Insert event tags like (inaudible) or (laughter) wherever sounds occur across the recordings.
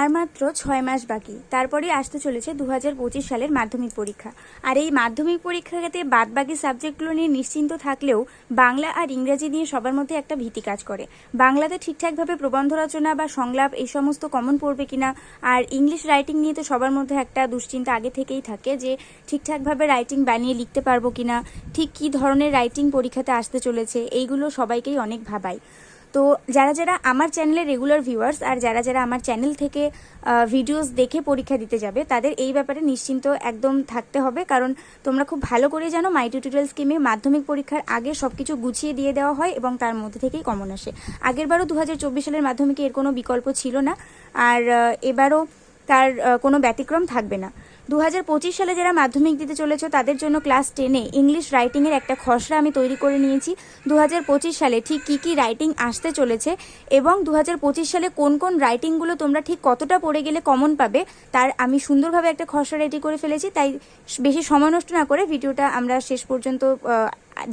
আর মাত্র ছয় মাস বাকি। তারপরেই আসতে চলেছে দু সালের মাধ্যমিক পরীক্ষা। আর এই মাধ্যমিক পরীক্ষাতে বাদ বাকি সাবজেক্টগুলো নিয়ে নিশ্চিন্ত থাকলেও বাংলা আর ইংরেজি নিয়ে সবার মধ্যে একটা ভীতি কাজ করে। বাংলাতে ঠিকঠাকভাবে প্রবন্ধ রচনা বা সংলাপ এই সমস্ত কমন পড়বে কিনা, আর ইংলিশ রাইটিং নিয়ে তো সবার মধ্যে একটা দুশ্চিন্তা আগে থেকেই থাকে যে ঠিকঠাকভাবে রাইটিং বানিয়ে লিখতে পারব কিনা, ঠিক কী ধরনের রাইটিং পরীক্ষাতে আসতে চলেছে, এইগুলো সবাইকেই অনেক ভাবায়। তো যারা যারা আমার চ্যানেলের রেগুলার ভিউয়ার্স আর যারা যারা আমার চ্যানেল থেকে ভিডিওস দেখে পরীক্ষা দিতে যাবে, তাদের এই ব্যাপারে নিশ্চিন্ত একদম থাকতে হবে। কারণ তোমরা খুব ভালো করে জানো মাই টিউটোরিয়াল স্কিমে মাধ্যমিক পরীক্ষার আগে সব কিছু গুছিয়ে দিয়ে দেওয়া হয় এবং তার মধ্যে থেকেই কমন আসে। আগেরবারও দু হাজার চব্বিশ সালের মাধ্যমিকে এর কোনো বিকল্প ছিল না, আর এবারও তার কোনো ব্যতিক্রম থাকবে না। দু হাজার পঁচিশ সালে যারা মাধ্যমিক দিতে চলেছে, তাদের জন্য ক্লাস টেনে ইংলিশ রাইটিংয়ের একটা খসড়া আমি তৈরি করে নিয়েছি। দু হাজার পঁচিশ সালে ঠিক কি কি রাইটিং আসতে চলেছে এবং দু হাজার পঁচিশ সালে কোন কোন রাইটিংগুলো তোমরা ঠিক কতটা পড়ে গেলে কমন পাবে, তার আমি সুন্দরভাবে একটা খসড়া রেডি করে ফেলেছি। তাই বেশি সময় নষ্ট না করে ভিডিওটা আমরা শেষ পর্যন্ত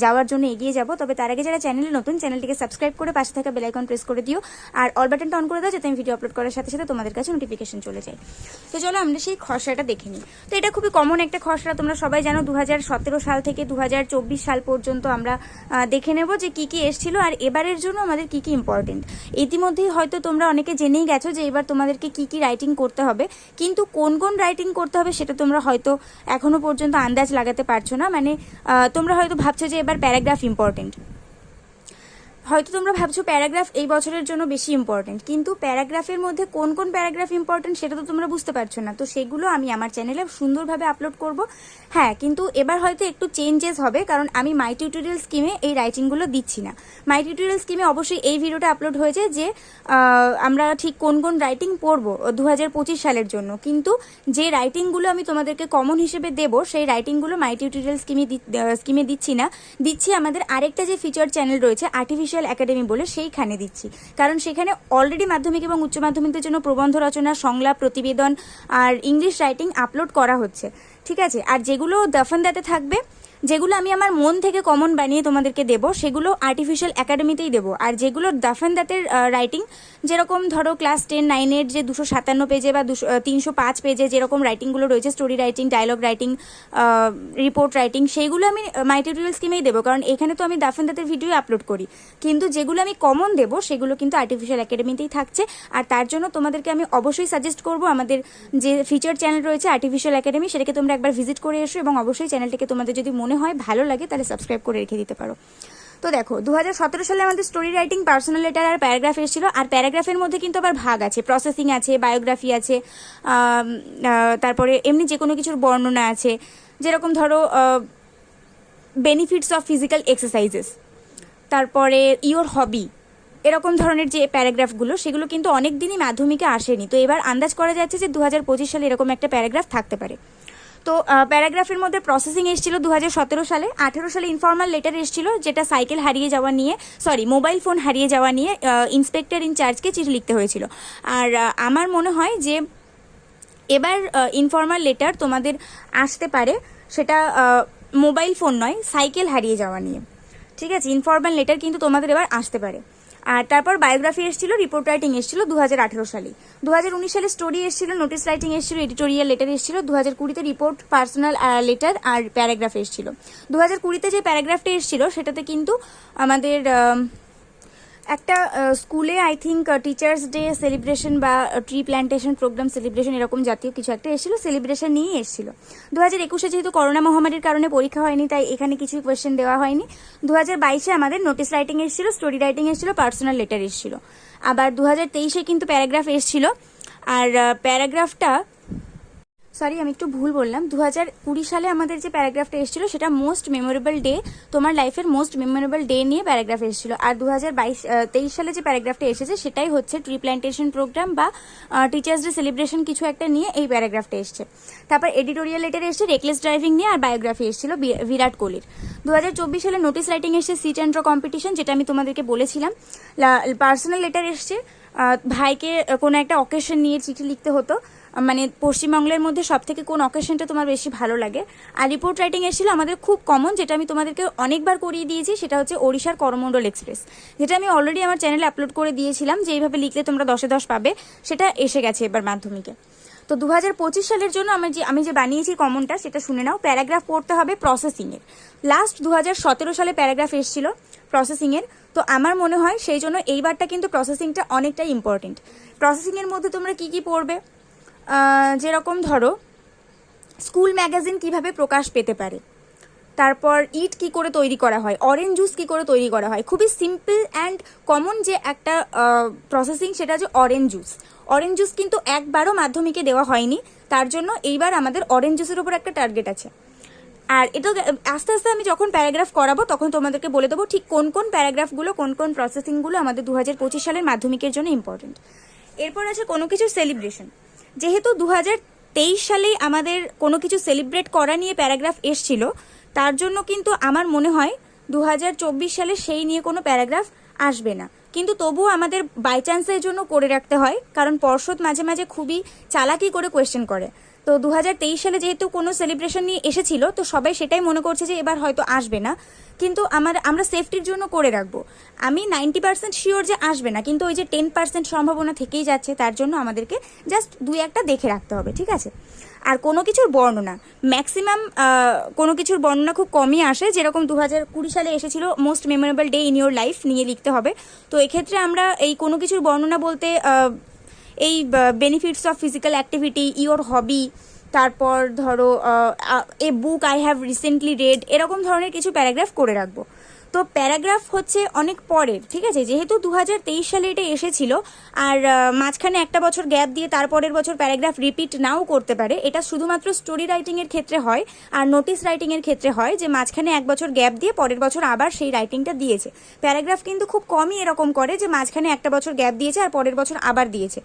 যাওয়ার জন্য এগিয়ে যাব। তবে তার আগে যারা চ্যানেলে নতুন চ্যানেলটিকে সাবস্ক্রাইব করে পাশে থাকা বেলাইকন প্রেস করে দিও। আর অল বাটনটা অন করে দাও যাতে আমি ভিডিও আপলোড করার সাথে সাথে তোমাদের কাছে নোটিফিকেশন চলে যায়। তো চলো আমরা সেই খসড়াটা দেখে নিই। তো এটা খুবই কমন একটা খসড়া, তোমরা সবাই জানো দু হাজার সতেরো সাল থেকে দু হাজার চব্বিশ সাল পর্যন্ত আমরা দেখে নেব যে কি কি এসেছিল আর এবারের জন্য আমাদের কি কি ইম্পর্টেন্ট ইতিমধ্যেই হয়তো তোমরা অনেকে জেনেই গেছো যে এবার তোমাদেরকে কি কি রাইটিং করতে হবে। কিন্তু কোন কোন রাইটিং করতে হবে সেটা তোমরা হয়তো এখনও পর্যন্ত আন্দাজ লাগাতে পারছ না। মানে তোমরা হয়তো ভাবছ যে এবার প্যারাগ্রাফ ইম্পর্টেন্ট হয়তো তোমরা ভাবছ প্যারাগ্রাফ এই বছরের জন্য বেশি ইম্পর্টেন্ট কিন্তু প্যারাগ্রাফের মধ্যে কোন কোন প্যারাগ্রাফ ইম্পর্টেন্ট সেটা তো তোমরা বুঝতে পারছ না। তো সেগুলো আমি আমার চ্যানেলে সুন্দরভাবে আপলোড করব। হ্যাঁ কিন্তু এবার হয়তো একটু চেঞ্জেস হবে, কারণ আমি মাই টিউটোরিয়াল স্কিমে এই রাইটিংগুলো দিচ্ছি না। মাই টিউটোরিয়াল স্কিমে অবশ্যই এই ভিডিওটা আপলোড হয়েছে যে আমরা ঠিক কোন কোন রাইটিং পড়ব দু সালের জন্য। কিন্তু যে রাইটিংগুলো আমি তোমাদেরকে কমন হিসেবে দেব, সেই রাইটিংগুলো মাই টিউটোরিয়াল স্কিমে স্কিমে দিচ্ছি না। দিচ্ছি আমাদের আরেকটা যে ফিচার চ্যানেল রয়েছে আর্টিফিশিয়াল একাডেমি বলে, সেইখানে দিচ্ছি। কারণ সেখানে অলরেডি মাধ্যমিক এবং উচ্চ মাধ্যমিকদের জন্য প্রবন্ধ রচনা, সংলাপ, প্রতিবেদন আর ইংলিশ রাইটিং আপলোড করা হচ্ছে। ঠিক আছে? আর যেগুলো দফনদাতে থাকবে যেগুলো আমি আমার মন থেকে কমন বানিয়ে তোমাদেরকে দেব, সেগুলো আর্টিফিশিয়াল একাডেমিতেই দেবো। আর যেগুলো দাফেন দাতের রাইটিং যেরকম ধরো ক্লাস টেন নাইনের যে দুশো সাতান্ন পেজে বা দুশো তিনশো পাঁচ পেজে যেরকম রাইটিংগুলো রয়েছে story writing dialogue writing report writing সেইগুলো আমি মাই টিউটোরিয়াল স্কিমেই দেবো। কারণ এখানে তো আমি দাফেন দাতের ভিডিও আপলোড করি। কিন্তু যেগুলো আমি কমন দেবো, সেগুলো কিন্তু আর্টিফিশিয়াল একাডেমিতেই থাকছে। আর তার জন্য তোমাদেরকে আমি অবশ্যই সাজেস্ট করব, আমাদের যে ফিচার চ্যানেল রয়েছে আর্টিফিশিয়াল একাডেমি সেটাকে তোমরা একবার ভিজিট করে এসো এবং অবশ্যই চ্যানেলটিকে তোমাদের যদি মনে হয় ভালো লাগে, তাহলে সাবস্ক্রাইব করে রেখে দিতে পারো। তো দেখো দু হাজার সতেরো সালে আমাদের স্টোরি রাইটিং পার্সোনাল লেটার আর প্যারাগ্রাফ এসেছিল। আর প্যারাগ্রাফের মধ্যে কিন্তু আবার ভাগ আছে প্রসেসিং আছে বায়োগ্রাফি আছে তারপরে এমনি যে কোনো কিছুর বর্ণনা আছে। যেরকম ধরো বেনিফিটস অফ ফিজিক্যাল এক্সারসাইজেস তারপরে ইওর হবি এরকম ধরনের যে প্যারাগ্রাফগুলো সেগুলো কিন্তু অনেক দিনই মাধ্যমিকে আসেনি। তো এবার আন্দাজ করা যাচ্ছে যে দু হাজার পঁচিশ সালে এরকম একটা প্যারাগ্রাফ থাকতে পারে। তো প্যারাগ্রাফের মধ্যে প্রসেসিং এসেছিল দু হাজার সতেরো সালে। আঠেরো সালে ইনফর্মাল লেটার এসেছিল যেটা সাইকেল হারিয়ে যাওয়া নিয়ে সরি মোবাইল ফোন হারিয়ে যাওয়া নিয়ে ইন্সপেক্টর ইনচার্জকে চিঠি লিখতে হয়েছিল। আর আমার মনে হয় যে এবার ইনফর্মাল লেটার তোমাদের আসতে পারে, সেটা মোবাইল ফোন নয় সাইকেল হারিয়ে যাওয়া নিয়ে। ঠিক আছে ইনফর্মাল লেটার কিন্তু তোমাদের এবার আসতে পারে। আর তারপর বায়োগ্রাফি এসেছিল রিপোর্ট রাইটিং এসেছিল দু হাজার আঠেরো সালে। দু হাজার উনিশ সালে স্টোরি এসেছিল নোটিস রাইটিং এসেছিল এডিটোরিয়াল লেটার এসেছিল দু হাজার কুড়িতে রিপোর্ট পার্সোনাল লেটার আর প্যারাগ্রাফ এসেছিল। দু হাজার কুড়িতে যে প্যারাগ্রাফটা এসেছিল সেটাতে কিন্তু আমাদের আম, একটা স্কুলে I think teachers day celebration বা ট্রি প্ল্যান্টেশন প্রোগ্রাম সেলিব্রেশন এরকম জাতীয় কিছু একটা এসেছিল সেলিব্রেশন নিয়েই এসেছিল। দু হাজার একুশে যেহেতু করোনা মহামারীর কারণে পরীক্ষা হয়নি, তাই এখানে কিছুই কোয়েশ্চেন দেওয়া হয়নি। দু হাজার বাইশে আমাদের নোটিস রাইটিং এসেছিল স্টোরি রাইটিং এসেছিল পার্সোনাল লেটার এসেছিল। আবার দু হাজার তেইশে কিন্তু প্যারাগ্রাফ এসেছিল। আর প্যারাগ্রাফটা সরি আমি একটু ভুল বললাম। দু হাজার কুড়ি সালে আমাদের যে প্যারাগ্রাফটা এসেছিল, সেটা মোস্ট মেমোরেবল ডে তোমার লাইফের মোস্ট মেমোরেবল ডে নিয়ে প্যারাগ্রাফ এসেছিল। আর দু হাজার বাইশ তেইশ সালে যে প্যারাগ্রাফটা এসেছে, সেটাই হচ্ছে ট্রি প্ল্যান্টেশন প্রোগ্রাম বা টিচার্স ডে সেলিব্রেশন কিছু একটা নিয়ে এই প্যারাগ্রাফটা এসছে। তারপর এডিটোরিয়াল লেটার এসছে রেকলেস ড্রাইভিং নিয়ে, আর বায়োগ্রাফি এসেছিল বিরাট কোহলির। দু হাজার চব্বিশ সালে নোটিস রাইটিং এসছে সিট অ্যান্ড কম্পিটিশন যেটা আমি তোমাদেরকে বলেছিলাম। পার্সোনাল লেটার এসছে ভাইকে কোনো একটা অকেশন নিয়ে চিঠি লিখতে হতো। মানে পশ্চিমবঙ্গের মধ্যে সব থেকে কোন অকেশনটা তোমার বেশি ভালো লাগে? আর রিপোর্ট রাইটিং এসেছিল আমাদের খুব কমন যেটা আমি তোমাদেরকে অনেকবার করিয়ে দিয়েছি, সেটা হচ্ছে ওড়িশার করমণ্ডল এক্সপ্রেস যেটা আমি অলরেডি আমার চ্যানেলে আপলোড করে দিয়েছিলাম, যে এইভাবে লিখলে তোমরা দশে দশ পাবে, সেটা এসে গেছে এবার মাধ্যমিকে। তো দু হাজার পঁচিশ সালের জন্য আমি যে আমি যে বানিয়েছি কমনটা সেটা শুনে নাও। প্যারাগ্রাফ পড়তে হবে প্রসেসিংয়ের লাস্ট দু হাজার সতেরো সালে প্যারাগ্রাফ এসেছিল। প্রসেসিংয়ের তো আমার মনে হয় সেই জন্য এইবারটা কিন্তু প্রসেসিংটা অনেকটাই ইম্পর্টেন্ট প্রসেসিংয়ের মধ্যে তোমরা কি কি পড়বে? যেরকম ধরো স্কুল ম্যাগাজিন কীভাবে প্রকাশ পেতে পারে? তারপর ইট কি করে তৈরি করা হয়? অরেঞ্জ জুস কি করে তৈরি করা হয়? খুবই সিম্পল অ্যান্ড কমন যে একটা প্রসেসিং সেটা হচ্ছে অরেঞ্জ জুস অরেঞ্জ জুস কিন্তু একবারও মাধ্যমিকে দেওয়া হয়নি। তার জন্য এইবার আমাদের অরেঞ্জ জুসের উপর একটা টার্গেট আছে। আর এটা আস্তে আস্তে আমি যখন প্যারাগ্রাফ করাবো, তখন তোমাদেরকে বলে দেবো ঠিক কোন কোন প্যারাগ্রাফগুলো, কোন কোন প্রসেসিংগুলো আমাদের দু হাজার পঁচিশ সালের মাধ্যমিকের জন্য ইম্পর্টেন্ট এরপর আছে কোনো কিছু সেলিব্রেশন যেহেতু দু তেইশ সালেই আমাদের কোনো কিছু সেলিব্রেট করা নিয়ে প্যারাগ্রাফ এসছিল, তার জন্য কিন্তু আমার মনে হয় দু হাজার চব্বিশ সালে সেই নিয়ে কোনো প্যারাগ্রাফ আসবে না। কিন্তু তবুও আমাদের বাই চান্সের জন্য করে রাখতে হয়, কারণ পর্ষদ মাঝে মাঝে খুবই চালাকি করে কোয়েশ্চেন করে। তো দু হাজার তেইশ সালে যেহেতু কোনো সেলিব্রেশন নিয়ে এসেছিল, তো সবাই সেটাই মনে করছে যে এবার হয়তো আসবে না। কিন্তু আমার, আমরা সেফটির জন্য করে রাখব। আমি নাইনটি পার্সেন্ট শিওর যে আসবে না, কিন্তু ওই যে টেন পার্সেন্ট সম্ভাবনা থেকেই যাচ্ছে, তার জন্য আমাদেরকে জাস্ট দুই একটা দেখে রাখতে হবে, ঠিক আছে? আর কোনো কিছুর বর্ণনা ম্যাক্সিমাম কোনো কিছুর বর্ণনা খুব কমই আসে, যেরকম দু হাজার কুড়ি সালে এসেছিল most memorable day in your life নিয়ে লিখতে হবে। তো এক্ষেত্রে আমরা এই কোনো কিছুর বর্ণনা বলতে এই benefits of physical activity your hobby তারপর ধরো a book I have recently read এরকম ধরনের কিছু প্যারাগ্রাফ করে রাখব। তো প্যারাগ্রাফ হচ্ছে অনেক পরের, ঠিক আছে? যেহেতু দু হাজার তেইশ সালে এটা এসেছিল, আর মাঝখানে একটা বছর গ্যাপ দিয়ে তারপরের বছর প্যারাগ্রাফ রিপিট নাও করতে পারে। এটা শুধুমাত্র স্টোরি রাইটিংয়ের ক্ষেত্রে হয়, আর নোটিস রাইটিংয়ের ক্ষেত্রে হয় যে মাঝখানে এক বছর গ্যাপ দিয়ে পরের বছর আবার সেই রাইটিংটা দিয়েছে। প্যারাগ্রাফ কিন্তু খুব কমই এরকম করে যে মাঝখানে একটা বছর গ্যাপ দিয়েছে আর পরের বছর আবার দিয়েছে।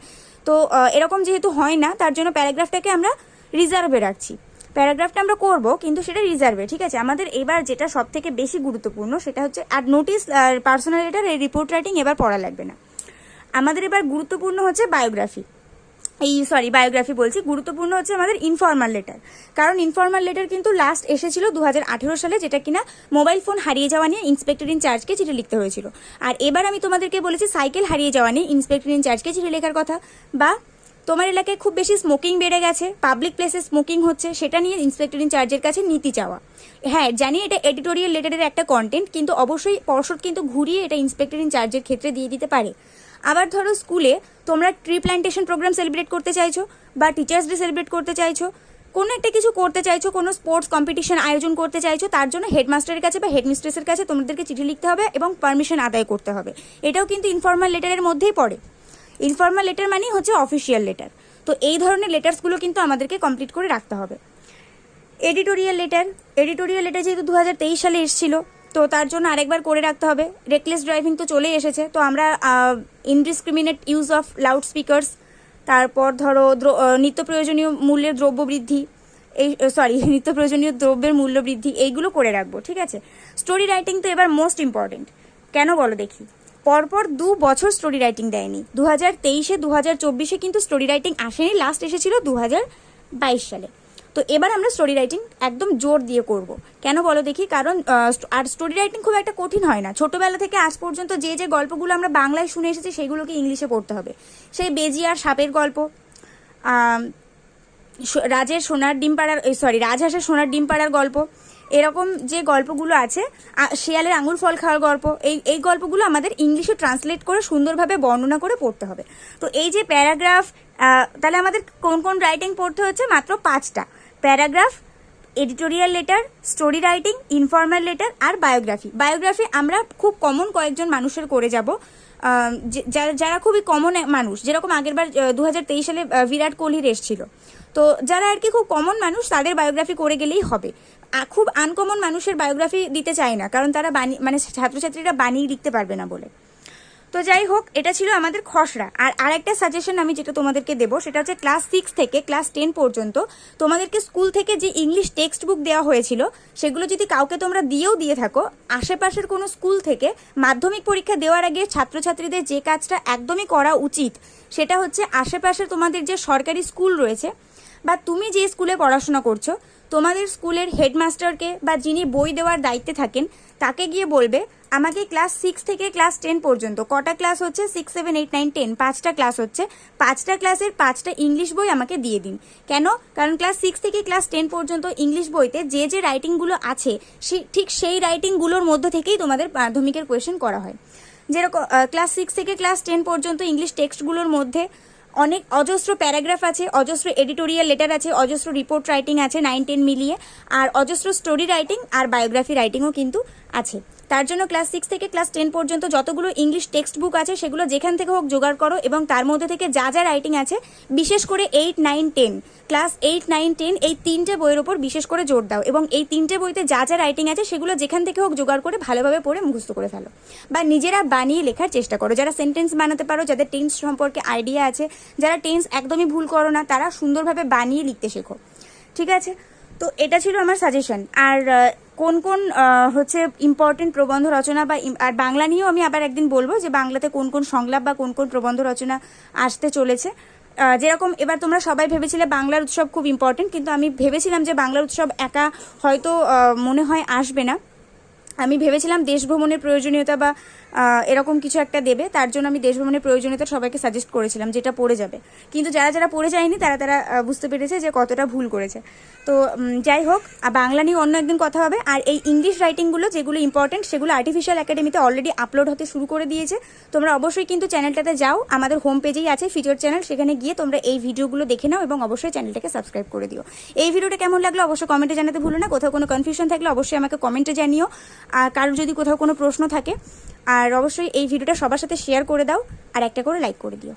তো এরকম যেহেতু হয় না, তার জন্য প্যারাগ্রাফটাকে আমরা রিজার্ভে রাখছি। প্যারাগ্রাফটা আমরা করব, কিন্তু সেটা রিজার্ভে ঠিক আছে? আমাদের এবার যেটা সব থেকে বেশি গুরুত্বপূর্ণ সেটা হচ্ছে আর নোটিস আর পার্সোনাল লেটার এই রিপোর্ট রাইটিং এবার পড়া লাগবে না। আমাদের এবার গুরুত্বপূর্ণ হচ্ছে বায়োগ্রাফি এই সরি বায়োগ্রাফি বলছি। গুরুত্বপূর্ণ হচ্ছে আমাদের ইনফর্মাল লেটার কারণ ইনফর্মাল লেটার কিন্তু লাস্ট এসেছিল দু হাজার আঠেরো সালে, যেটা কিনা মোবাইল ফোন হারিয়ে যাওয়া নিয়ে ইন্সপেক্টর ইন চার্জকে চিঠি লিখতে হয়েছিল। আর এবার আমি তোমাদেরকে বলেছি সাইকেল হারিয়ে যাওয়া নিয়ে ইন্সপেক্টর ইন চার্জকে চিঠি লেখার কথা, বা তোমার এলাকায় খুব বেশি স্মোকিং বেড়ে গেছে পাবলিক প্লেসে স্মোকিং হচ্ছে, সেটা নিয়ে ইন্সপেক্টর ইন চার্জের কাছে নীতি চাওয়া। হ্যাঁ জানি এটা এডিটোরিয়াল লেটারের একটা কন্টেন্ট কিন্তু অবশ্যই পর্ষদ কিন্তু ঘুরিয়ে এটা ইন্সপেক্টর ইন চার্জের ক্ষেত্রে দিয়ে দিতে পারে। আবার ধরো স্কুলে তোমরা ট্রি প্ল্যান্টেশন প্রোগ্রাম সেলিব্রেট করতে চাইছো, বা টিচার্স ডে সেলিব্রেট করতে চাইছো, কোনো একটা কিছু করতে চাইছো, কোনো স্পোর্টস কম্পিটিশন আয়োজন করতে চাইছো, তার জন্য হেডমাস্টারের কাছে বা হেডমিস্ট্রেসের কাছে তোমাদেরকে চিঠি লিখতে হবে এবং পারমিশন আদায় করতে হবে। এটাও কিন্তু ইনফর্মাল লেটারের মধ্যেই পড়ে। ইনফর্মাল লেটার মানেই হচ্ছে অফিসিয়াল লেটার তো এই ধরনের লেটার্সগুলো কিন্তু আমাদেরকে কমপ্লিট করে রাখতে হবে। এডিটোরিয়াল লেটার এডিটোরিয়াল লেটার যেহেতু দু হাজার তেইশ সালে এসেছিল, তো তার জন্য আরেকবার করে রাখতে হবে। রেকলেস ড্রাইভিং তো চলে এসেছে, তো আমরা indiscriminate use of loudspeakers তারপর ধরো নিত্য প্রয়োজনীয় মূল্যের দ্রব্য বৃদ্ধি, এই সরি (laughs) নিত্য প্রয়োজনীয় দ্রব্যের মূল্য বৃদ্ধি, এইগুলো করে রাখব, ঠিক আছে? স্টোরি রাইটিং তো এবার মোস্ট ইম্পর্টেন্ট কেন বলো দেখি? পরপর দু বছর স্টোরি রাইটিং দেয়নি। দু হাজার তেইশে দু হাজার চব্বিশে কিন্তু স্টোরি রাইটিং আসেনি। লাস্ট এসেছিল দু হাজার বাইশ সালে। তো এবার আমরা স্টোরি রাইটিং একদম জোর দিয়ে করব। কেন বলো দেখি? কারণ আর স্টোরি রাইটিং খুব একটা কঠিন হয় না। ছোটবেলা থেকে আজ পর্যন্ত যে যে গল্পগুলো আমরা বাংলায় শুনে এসেছি, সেগুলোকে ইংলিশে পড়তে হবে। সেই বেজি আর সাপের গল্প রাজের সোনার ডিম পাড়ার সরি রাজহাঁসের সোনার ডিম পাড়ার গল্প এরকম যে গল্পগুলো আছে শিয়ালের আঙুর ফল খাওয়ার গল্প, এই এই গল্পগুলো আমাদের ইংলিশে ট্রান্সলেট করে সুন্দরভাবে বর্ণনা করে পড়তে হবে। তো এই যে প্যারাগ্রাফ তাহলে আমাদের কোন কোন রাইটিং পড়তে হচ্ছে? মাত্র পাঁচটা। Paragraph, editorial letter, story writing, informal letter আর বায়োগ্রাফি। বায়োগ্রাফি আমরা খুব কমন কয়েকজন মানুষের করে যাব। যারা খুবই কমন মানুষ, যেরকম আগেরবার দু হাজার তেইশ সালে বিরাট কোহলির এসেছিল তো যারা আর কি খুব কমন মানুষ, তাদের বায়োগ্রাফি করে গেলেই হবে। খুব আনকমন মানুষের বায়োগ্রাফি দিতে চায় না, কারণ তারা বানি মানে ছাত্রছাত্রীরা বানিয়ে লিখতে পারবে না বলে। তো যাই হোক, এটা ছিল আমাদের খসড়া। আর আরেকটা সাজেশন আমি যেটা তোমাদেরকে দেবো, সেটা হচ্ছে ক্লাস সিক্স থেকে ক্লাস টেন পর্যন্ত তোমাদেরকে স্কুল থেকে যে ইংলিশ টেক্সট বুক দেওয়া হয়েছিল, সেগুলো যদি কাউকে তোমরা দিয়েও দিয়ে থাকো, আশেপাশের কোনো স্কুল থেকে মাধ্যমিক পরীক্ষা দেওয়ার আগে ছাত্রছাত্রীদের যে কাজটা একদমই করা উচিত, সেটা হচ্ছে আশেপাশে তোমাদের যে সরকারি স্কুল রয়েছে, বা তুমি যে স্কুলে পড়াশোনা করছ তোমাদের স্কুলের হেডমাস্টারকে বা যিনি বই দেওয়ার দায়িত্বে থাকেন, তাকে গিয়ে বলবে, আমাকে ক্লাস সিক্স থেকে ক্লাস টেন পর্যন্ত, কটা ক্লাস হচ্ছে? Six, seven, eight, nine, ten, পাঁচটা ক্লাস হচ্ছে। পাঁচটা ক্লাসের পাঁচটা ইংলিশ বই আমাকে দিয়ে দিন। কেন? কারণ ক্লাস সিক্স থেকে ক্লাস টেন পর্যন্ত ইংলিশ বইতে যে যে রাইটিংগুলো আছে, সে ঠিক সেই রাইটিংগুলোর মধ্য থেকেই তোমাদের মাধ্যমিকের কোয়েশ্চেন করা হয়। যেরকম ক্লাস সিক্স থেকে ক্লাস টেন পর্যন্ত ইংলিশ টেক্সটগুলোর মধ্যে অনেক অজস্র প্যারাগ্রাফ আছে, অজস্র এডিটোরিয়াল লেটার আছে, অজস্র রিপোর্ট রাইটিং আছে নাইন টেন মিলিয়ে, আর অজস্র স্টোরি রাইটিং আর বায়োগ্রাফি রাইটিংও কিন্তু আছে। তার জন্য ক্লাস সিক্স থেকে ক্লাস টেন পর্যন্ত যতগুলো ইংলিশ টেক্সট বুক আছে, সেগুলো যেখান থেকে হোক জোগাড় করো এবং তার মধ্যে থেকে যা যা রাইটিং আছে, বিশেষ করে eight nine ten class eight nine ten এই তিনটে বইয়ের ওপর বিশেষ করে জোর দাও এবং এই তিনটে বইতে যা যা রাইটিং আছে, সেগুলো যেখান থেকে হোক জোগাড় করে ভালোভাবে পড়ে মুখস্থ করে ফেলো। বা নিজেরা বানিয়ে লেখার চেষ্টা করো। যারা সেন্টেন্স বানাতে পারো, যাদের টেন্স সম্পর্কে আইডিয়া আছে, যারা টেন্স একদমই ভুল করো না, তারা সুন্দরভাবে বানিয়ে লিখতে শেখো। ঠিক আছে? তো এটা ছিল আমার সাজেশন আর কোন কোন হচ্ছে ইম্পর্টেন্ট প্রবন্ধ রচনা বা আর বাংলা নিয়েও আমি আবার একদিন বলব যে বাংলাতে কোন কোন সংলাপ বা কোন কোন প্রবন্ধ রচনা আসতে চলেছে। যেরকম এবার তোমরা সবাই ভেবেছিলে বাংলার উৎসব খুব ইম্পর্টেন্ট কিন্তু আমি ভেবেছিলাম যে বাংলার উৎসব একা হয়তো মনে হয় আসবে না। আমি ভেবেছিলাম দেশ ভ্রমণের প্রয়োজনীয়তা বা এরকম কিছু একটা দেবে, তার জন্য আমি দেশ ভ্রমণের প্রয়োজনীয়তা সবাইকে সাজেস্ট করেছিলাম যেটা পড়ে যাবে। কিন্তু যারা যারা পড়ে যায়নি, তারা তারা বুঝতে পেরেছে যে কতটা ভুল করেছে। তো যাই হোক বাংলা নিয়ে অন্য একদিন কথা হবে। আর এই ইংলিশ রাইটিংগুলো যেগুলো ইম্পর্টেন্ট সেগুলো আর্টিফিশিয়াল একাডেমিতে অলরেডি আপলোড হতে শুরু করে দিয়েছে। তোমরা অবশ্যই কিন্তু চ্যানেলটাতে যাও। আমাদের হোম পেজেই আছে ফিচার চ্যানেল সেখানে গিয়ে তোমরা এই ভিডিওগুলো দেখে নাও এবং অবশ্যই চ্যানেলটাকে সাবস্ক্রাইব করে দিও। এই ভিডিওটা কেমন লাগল অবশ্যই কমেন্টে জানাতে ভুলো না। কোথাও কোনো কনফিউশন থাকলে অবশ্যই আমাকে কমেন্টে জানিও। আর কারোর যদি কোথাও কোনো প্রশ্ন থাকে আর অবশ্যই এই ভিডিওটা সবার সাথে শেয়ার করে দাও আর একটা করে লাইক করে দিও।